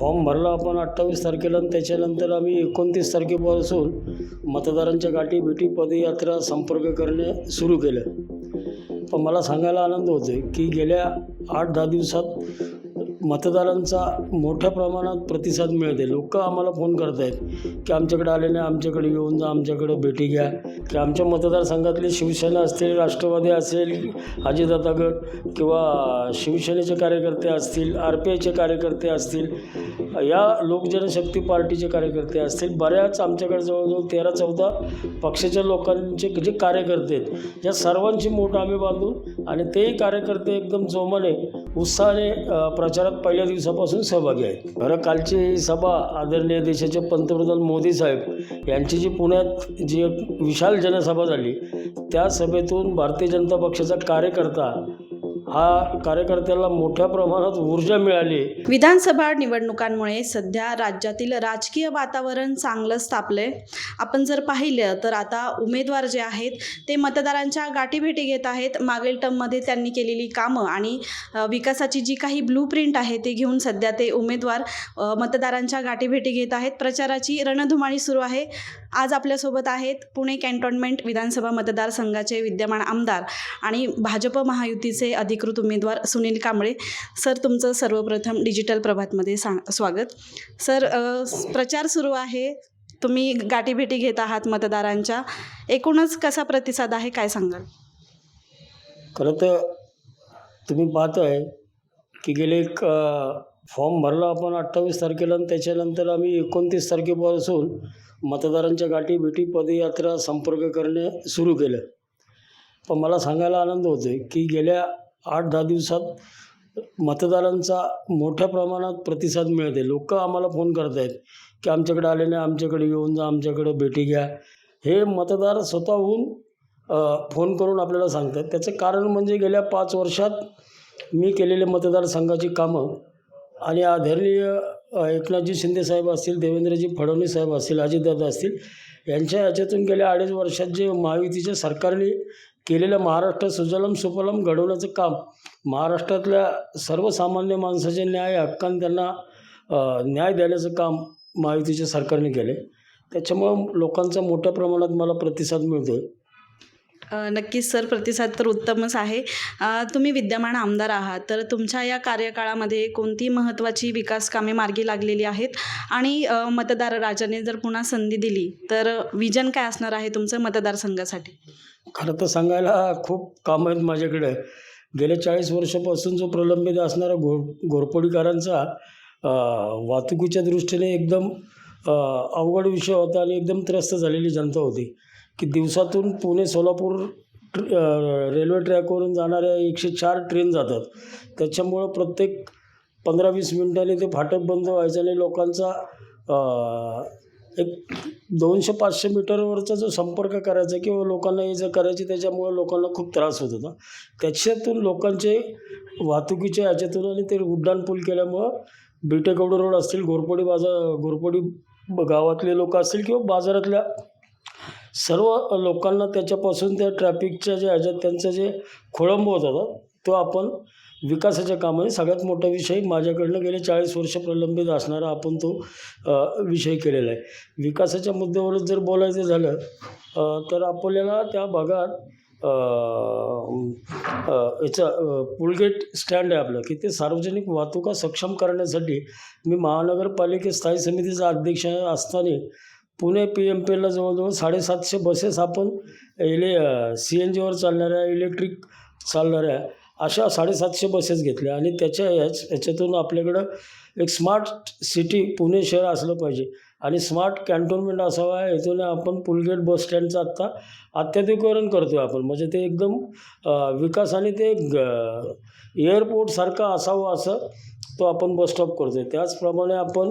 Form भरला आपण अठ्ठावीस तारखेला आणि त्याच्यानंतर आम्ही एकोणतीस तारखेपासून मतदारांच्या गाठी भेटी पदयात्रा संपर्क करणे सुरू केलं. पण मला सांगायला आनंद होतो की गेल्या आठ दहा दिवसात मतदारांचा मोठ्या प्रमाणात प्रतिसाद मिळते. लोक आम्हाला फोन करत आहेत की आमच्याकडे आले नाही आमच्याकडे येऊन जा आमच्याकडे भेटी घ्या. की आमच्या मतदारसंघातले शिवसेना असतील राष्ट्रवादी असेल अजितदादा गट किंवा शिवसेनेचे कार्यकर्ते असतील आर पी आयचे कार्यकर्ते असतील या लोकजनशक्ती पार्टीचे कार्यकर्ते असतील बऱ्याच आमच्याकडे जवळजवळ तेरा चौदा पक्षाच्या लोकांचे जे कार्यकर्ते आहेत या सर्वांची मोठ आम्ही बांधून आणि तेही कार्यकर्ते एकदम जोमाने उत्साहाने प्रचारात पहिल्या दिवसापासून सहभागी आहेत. बरं कालची ही सभा आदरणीय देशाचे पंतप्रधान मोदी साहेब यांची जी पुण्यात जी एक विशाल जनसभा झाली त्या सभेतून भारतीय जनता पक्षाचा कार्यकर्ता हा कार्यकर्त्याला मोठ्या प्रमाणात ऊर्जा मिळाली. विधानसभा निवडणुकांमुळे सध्या राज्यातील राजकीय वातावरण चांगलं तापले आपण जर पाहिलं तर आता उमेदवार जे आहेत ते मतदारांच्या गाठीभेटी घेत आहेत. मागील टर्ममध्ये त्यांनी केलेली कामं आणि विकासाची जी काही ब्लू प्रिंट आहे ते घेऊन सध्या ते उमेदवार मतदारांच्या गाठीभेटी घेत आहेत. प्रचाराची रणधुमाळी सुरू आहे. आज आपल्यासोबत आहेत पुणे कॅन्टोन्मेंट विधानसभा मतदारसंघाचे विद्यमान आमदार आणि भाजप महायुतीचे अधिकृत उमेदवार सुनील कांबळे. सर तुमचं सर्वप्रथम डिजिटल प्रभातमध्ये सांग स्वागत. सर प्रचार सुरू आहे. तुम्ही गाठीभेटी घेत आहात मतदारांच्या. एकूणच कसा प्रतिसाद आहे काय सांगाल? खरं तर तुम्ही पाहताय की गेले एक फॉर्म भरला आपण अठ्ठावीस तारखेला आणि त्याच्यानंतर आम्ही एकोणतीस तारखेपासून मतदारांच्या गाठी भेटी पदयात्रा संपर्क करणे सुरू केलं. पण मला सांगायला आनंद होतो आहे की गेल्या आठ दहा दिवसात मतदारांचा मोठ्या प्रमाणात प्रतिसाद मिळते लोक आम्हाला फोन करत आहेत की आमच्याकडे आले नाही आमच्याकडे येऊन जा आमच्याकडे भेटी घ्या. हे मतदार स्वतःहून फोन करून आपल्याला सांगतात. त्याचं कारण म्हणजे गेल्या पाच वर्षात मी केलेले मतदारसंघाची कामं आणि आदरणीय एकनाथजी शिंदे साहेब असतील देवेंद्रजी फडणवीस साहेब असतील अजितदादा असतील यांच्या याच्यातून गेल्या अडीच वर्षात जे महायुतीच्या सरकारने केलेलं महाराष्ट्र सुजलम सुफलम घडवण्याचं काम महाराष्ट्रातल्या सर्वसामान्य माणसाचे न्याय हक्कान त्यांना न्याय देण्याचं काम महायुतीच्या सरकारने केले. त्याच्यामुळं लोकांचा मोठ्या प्रमाणात मला प्रतिसाद मिळतो आहे नक्कीच सर प्रतिसाद तर उत्तमच आहे. तुम्ही विद्यमान आमदार आहात तर तुमच्या या कार्यकाळामध्ये कोणती महत्त्वाची विकास कामे मार्गी लागलेली आहेत? आणि मतदार राजाने जर पुन्हा संधी दिली तर विजन काय असणार आहे तुमचं मतदारसंघासाठी? खरं तर सांगायला खूप कामं आहेत माझ्याकडे. गेल्या चाळीस वर्षापासून जो प्रलंबित असणारा घोर घोरपडीकरांचा वाहतुकीच्या दृष्टीने एकदम अवघड विषय होता आणि एकदम त्रस्त झालेली जनता होती. की दिवसातून पुणे सोलापूर ट्र- रेल्वे ट्रॅकवरून जाणाऱ्या एकशे चार ट्रेन जातात. त्याच्यामुळं प्रत्येक पंधरा वीस मिनटांनी ते फाटक बंद व्हायचं आणि लोकांचा एक दोनशे पाचशे मीटरवरचा जो संपर्क करायचा किंवा लोकांना ये जे करायची त्याच्यामुळं लोकांना खूप त्रास होत होता. त्याच्यातून लोकांचे वाहतुकीच्या याच्यातून आणि ते उड्डाण पूल केल्यामुळं बिटेकवडे रोड असतील घोरपडी बाजार घोरपडी गावातले लोक असतील किंवा बाजारातल्या सर्व लोकांना त्याच्यापासून त्या ट्रॅफिकच्या ज्या ह्याच्यात त्यांचं जे खोळंब होत होता तो आपण विकासाच्या कामाने सगळ्यात मोठा विषय माझ्याकडनं गेले चाळीस वर्ष प्रलंबित असणारा आपण तो विषय केलेला आहे. विकासाच्या मुद्द्यावरच जर बोलायचं झालं तर आपल्याला त्या भागात याचं पुलगेट स्टँड आहे आपलं की ते सार्वजनिक वाहतुका सक्षम करण्यासाठी मी महानगरपालिके स्थायी समितीचा अध्यक्ष असताना पुणे पी एम पी एलला जवळजवळ साडेसातशे बसेस आपण इले सी एन जीवर चालणाऱ्या इलेक्ट्रिक चालणाऱ्या अशा साडेसातशे बसेस घेतल्या. आणि त्याच्या ह्याच ह्याच्यातून आपल्याकडं एक स्मार्ट सिटी पुणे शहर असलं पाहिजे. आणि स्मार्ट कॅन्टोनमेंट असावा यातून आपण पुलगेट बस स्टँडचं आत्ता अत्याधिकरण करतो आहे आपण. म्हणजे ते एकदम विकास आणि ते ग- एअरपोर्टसारखं असावं असं तो आपण बस स्टॉप करतो आहे त्याचप्रमाणे आपण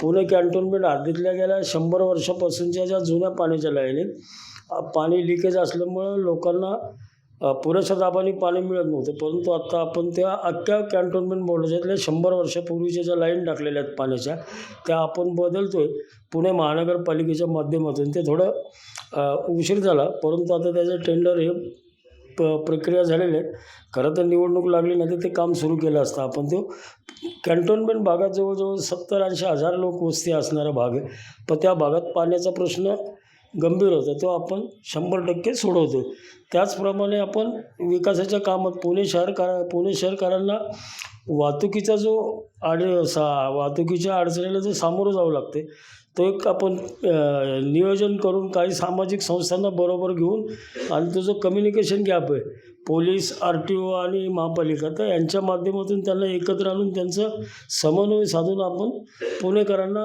पुणे कॅन्टोनमेंट हद्दीतल्या गेल्या शंभर वर्षापासूनच्या ज्या जुन्या पाण्याच्या लाईनीत पाणी लिकेज असल्यामुळं लोकांना पुरेशा दाबाने पाणी मिळत नव्हतं. परंतु आत्ता आपण त्या अख्ख्या कॅन्टोन्मेंट बोर्डाच्यातल्या शंभर वर्षापूर्वीच्या ज्या लाईन टाकलेल्या आहेत पाण्याच्या त्या आपण बदलतो आहे पुणे महानगरपालिकेच्या माध्यमातून. ते थोडं उशीर झाला. परंतु आता त्याचं टेंडर हे प प्रक्रिया झालेल्या आहेत खरं तर निवडणूक लागली नाही तर ते काम सुरू केलं असतं. आपण तो कॅन्टोन्मेंट भागात जवळजवळ सत्तर ऐंशी हजार लोक वस्ती असणारा भाग आहे. पण त्या भागात पाण्याचा प्रश्न गंभीर होता तो आपण शंभर टक्के सोडवतो. त्याचप्रमाणे आपण विकासाच्या कामात पुणे शहर पुणे शहरकारांना वाहतुकीचा जो आड सा वाहतुकीच्या अडचणीला जो सामोरं जावं लागते तो एक आपण नियोजन करून काही सामाजिक संस्थांना बरोबर घेऊन आणि तो जो कम्युनिकेशन गॅप आहे पोलीस आर टी ओ आणि महापालिका तर यांच्या माध्यमातून त्यांना एकत्र आणून त्यांचं समन्वय साधून आपण पुणेकरांना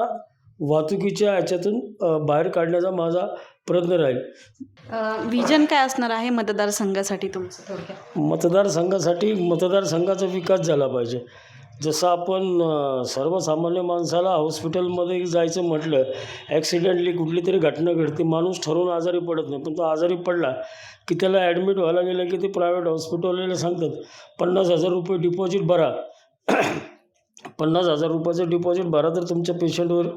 वाहतुकीच्या ह्याच्यातून अ, बाहेर काढण्याचा माझा प्रयत्न राहील. विजन काय असणार आहे मतदारसंघासाठी तुमचं थोडक्यात? मतदारसंघासाठी मतदारसंघाचा विकास झाला पाहिजे. जसं आपण सर्वसामान्य माणसाला हॉस्पिटलमध्ये जायचं म्हटलं ॲक्सिडेंटली कुठली तरी घटना घडते माणूस ठरवून आजारी पडत नाही. पण तो आजारी पडला की त्याला ॲडमिट व्हायला गेलं की ते प्रायव्हेट हॉस्पिटलवाले सांगतात पन्नास हजार रुपये डिपॉझिट भरा. पन्नास हजार रुपयाचं डिपॉझिट भरा तर तुमच्या पेशंटवर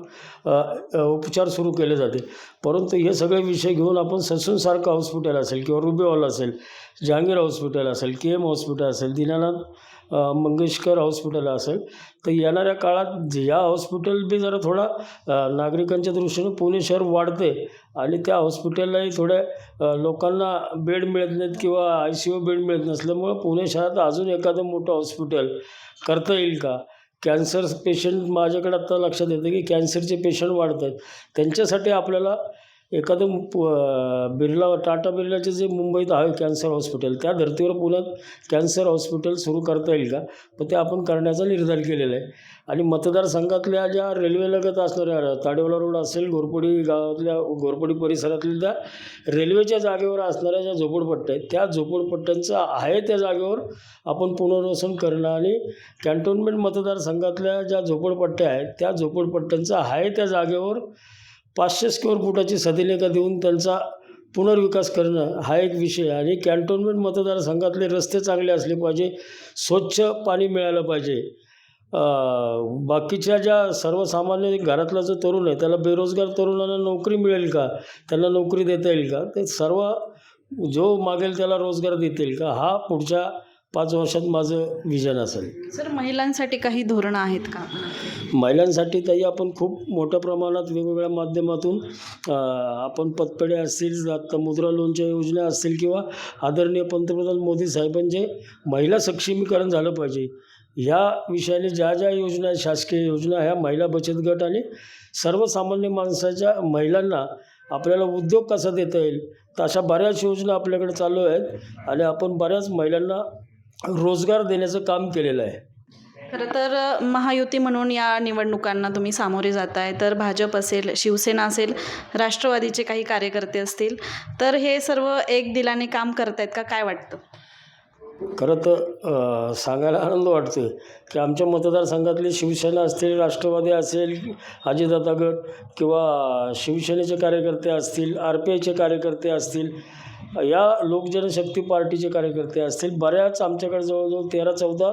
उपचार सुरू केले जाते परंतु हे सगळे विषय घेऊन आपण ससूनसारखं हॉस्पिटल असेल किंवा रुबेवाला असेल जहांगीर हॉस्पिटल असेल के एम हॉस्पिटल असेल दीनानाथ मंगेशकर हॉस्पिटल असेल तर येणाऱ्या काळात या हॉस्पिटल बी जरा थोडा नागरिकांच्या दृष्टीने पुणे शहर वाढते आणि त्या हॉस्पिटललाही थोड्या लोकांना बेड मिळत नाहीत किंवा आय सी यू बेड मिळत नसल्यामुळं पुणे शहरात अजून एखादं मोठं हॉस्पिटल करता येईल का? कॅन्सर पेशंट माझ्याकडे आत्ता लक्षात येतं की कॅन्सरचे पेशंट वाढत आहेत. त्यांच्यासाठी आपल्याला एखादं प- बिर्ला टाटा बिर्लाचे जे मुंबईत आहे कॅन्सर हॉस्पिटल त्या धर्तीवर पुण्यात कॅन्सर हॉस्पिटल सुरू करता येईल का? तर ते आपण करण्याचा निर्धार केलेला आहे. आणि मतदारसंघातल्या ज्या रेल्वेलगत असणाऱ्या ताडेवाला रोड असेल घोरपडी गावातल्या घोरपडी परिसरातल्या त्या रेल्वेच्या जागेवर असणाऱ्या ज्या झोपडपट्ट्या आहेत त्या झोपडपट्ट्यांचं आहे त्या जागेवर आपण पुनर्वसन करणं आणि कॅन्टोन्मेंट मतदारसंघातल्या ज्या झोपडपट्ट्या आहेत त्या झोपडपट्ट्यांचं आहे त्या जागेवर पाचशे स्क्वेअर फुटाची सदिलेखा देऊन त्यांचा पुनर्विकास करणं हा एक विषय आणि कॅन्टोन्मेंट मतदारसंघातले रस्ते चांगले असले पाहिजे स्वच्छ पाणी मिळालं पाहिजे. बाकीच्या ज्या सर्वसामान्य घरातला जो तरुण आहे त्याला बेरोजगार तरुणांना नोकरी मिळेल का? त्यांना नोकरी देता येईल का? ते सर्व जो मागेल त्याला रोजगार देता येईल का? हा पुढच्या पाच वर्षात माझं विजन असेल. सर महिलांसाठी काही धोरणं आहेत का? महिलांसाठी ताई आपण खूप मोठ्या प्रमाणात वेगवेगळ्या माध्यमातून आपण पतपेढ्या असतील आता मुद्रा लोनच्या योजना असतील किंवा आदरणीय पंतप्रधान मोदी साहेबांचे महिला सक्षमीकरण झालं पाहिजे. ह्या विषयाने ज्या ज्या योजना आहेत शासकीय योजना ह्या महिला बचत गट आणि सर्वसामान्य माणसाच्या महिलांना आपल्याला उद्योग कसा देता येईल तर अशा बऱ्याच योजना आपल्याकडे चालू आहेत आणि आपण बऱ्याच महिलांना रोजगार देण्याचं काम केलेलं आहे. खरं तर महायुती म्हणून या निवडणुकांना तुम्ही सामोरे जाताय. तर भाजप असेल शिवसेना असेल राष्ट्रवादीचे काही कार्यकर्ते असतील तर हे सर्व एक दिलाने काम करतायत का? काय वाटतं? खरं तर अ, सांगायला आनंद वाटतो की आमच्या मतदारसंघातले शिवसेना असतील राष्ट्रवादी असेल अजितदादा गट किंवा शिवसेनेचे कार्यकर्ते असतील आर पी आयचे कार्यकर्ते असतील या लोकजनशक्ती पार्टीचे कार्यकर्ते असतील बऱ्याच आमच्याकडे जवळजवळ तेरा चौदा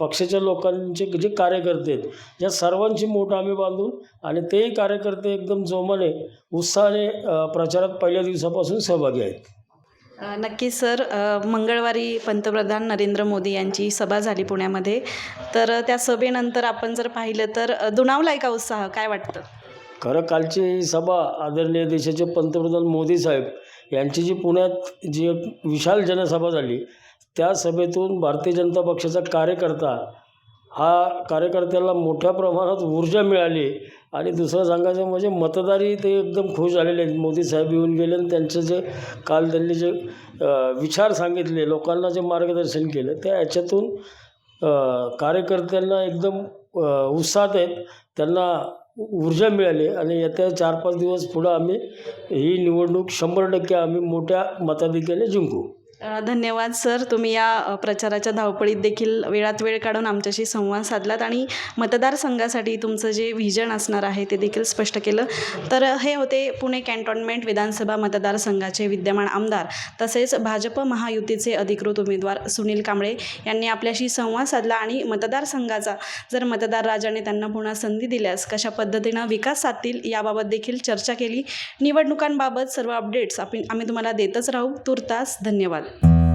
पक्षाच्या लोकांचे जे कार्यकर्ते आहेत या सर्वांची मोठ आम्ही बांधून आणि तेही कार्यकर्ते एकदम जोमाने उत्साहाने प्रचारात पहिल्या दिवसापासून सहभागी आहेत. अ, नक्कीच सर मंगळवारी पंतप्रधान नरेंद्र मोदी यांची सभा झाली पुण्यामध्ये. तर त्या सभेनंतर आपण जर पाहिलं तर अ, दुणावलाय का उत्साह? काय वाटतं? खरं कालची सभा आदरणीय देशाचे पंतप्रधान मोदी साहेब यांची जी पुण्यात जी एक विशाल जनसभा झाली त्या सभेतून भारतीय जनता पक्षाचा कार्यकर्ता हा कार्यकर्त्याला मोठ्या प्रमाणात ऊर्जा मिळाली. आणि दुसरं सांगायचं म्हणजे मतदारही ते एकदम खुश झालेले आहेत. मोदी साहेब येऊन गेले आणि त्यांचं जे काल त्यांनी जे विचार सांगितले लोकांना जे मार्गदर्शन केलं त्या याच्यातून कार्यकर्त्यांना एकदम उत्साहात आहेत. त्यांना ऊर्जा मिळाली आणि येत्या चार पाच दिवस पुढं आम्ही ही निवडणूक शंभर टक्के आम्ही मोठ्या मताधिक्याने जिंकू. धन्यवाद सर. तुम्ही या प्रचाराच्या धावपळीत देखील वेळात वेळ काढून आमच्याशी संवाद साधलात आणि मतदारसंघासाठी तुमचं जे व्हिजन असणार आहे ते देखील स्पष्ट केलं. तर हे होते पुणे कॅन्टॉनमेंट विधानसभा मतदारसंघाचे विद्यमान आमदार तसेच भाजप महायुतीचे अधिकृत उमेदवार सुनील कांबळे यांनी आपल्याशी संवाद साधला आणि मतदारसंघाचा जर मतदार राजाने त्यांना पुन्हा संधी दिल्यास कशा पद्धतीनं विकास साधतील याबाबत देखील चर्चा केली. निवडणुकांबाबत सर्व अपडेट्स आपण आम्ही तुम्हाला देतच राहू. तुर्तास धन्यवाद. Yeah.